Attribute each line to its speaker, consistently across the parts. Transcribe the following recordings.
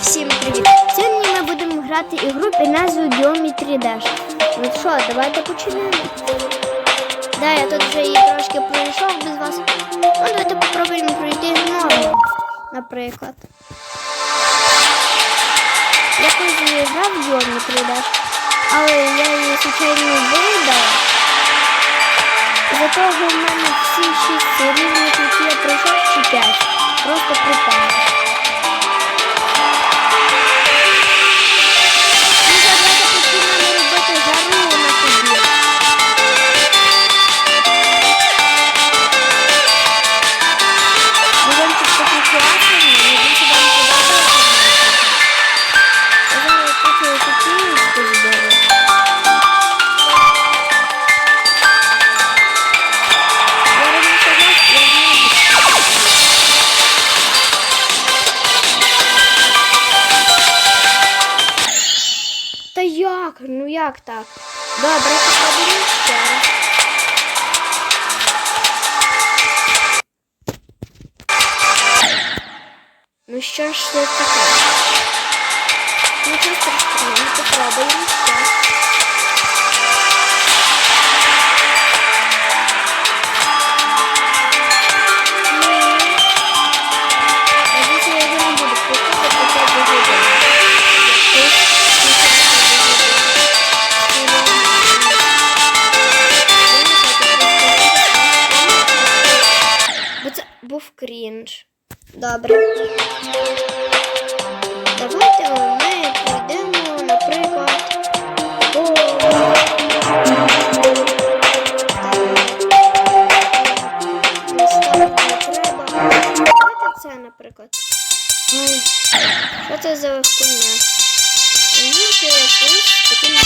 Speaker 1: Всім привіт! Сьогодні ми будемо грати ігру під назвою Geometry Dash. Ну що, давайте почнемо. Да, я тут вже її трошки пройшов без вас. Ну, давайте попробуємо пройти знову, наприклад. Я колись грав в Geometry Dash, але я її звичайно видала. За того в мене всі шість рівнів, які я пройшов, чи п'ять, просто пропали. Як? Ну як так? Добре, ще. Ну що ж це таке? Нічого страшного, ми попробуємо крінж. Добре. Давайте ми пройдемо, наприклад, по треба. Давайте це, наприклад. Що це за хуйня? Таким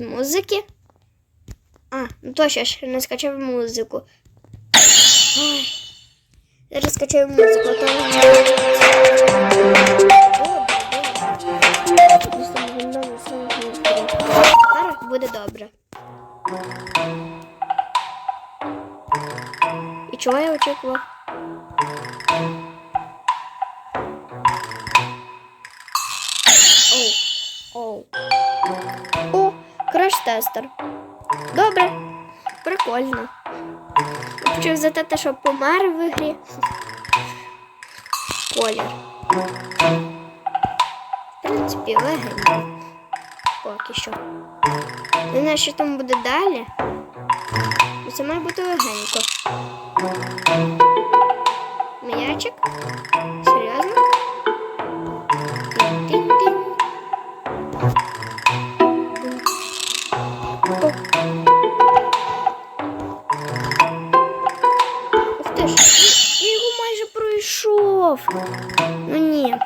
Speaker 1: музики. А, ну точно, ще не скачав музику. Ой. Зараз скачаю музику, а то Тепер буде добре. І чого я очікував? Оу. Оу. О, краш-тестер. Добре. Прикольно. Почав за те, що помер в ігрі. Колір. В принципі, легенько. Поки що. Не знаю, що там буде далі. Це має бути легенько. М'ячик? Пройшов. Ну ні.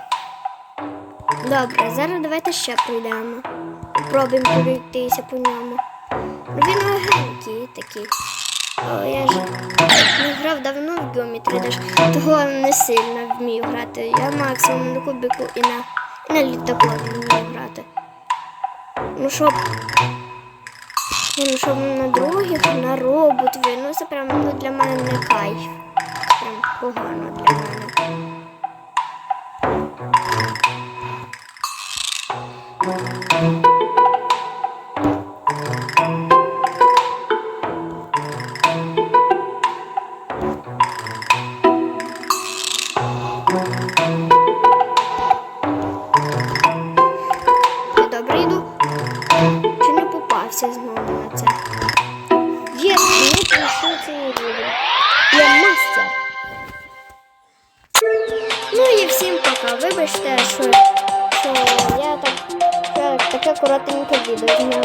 Speaker 1: Добре, зараз давайте ще пройдемо. Попробуємо пройтися по ньому. Ну він легенький такий. О, я ж не грав давно в Geometry Dash, того не сильно вмію грати. Я максимум на кубику і на, і на літаку вмію грати. Ну щоб. Ну, щоб на других, на роботові, ну це прям ну, для мене не кайф. Прям погано для мене. Вибачте, що, що я так, таке коротеньке відео зняла.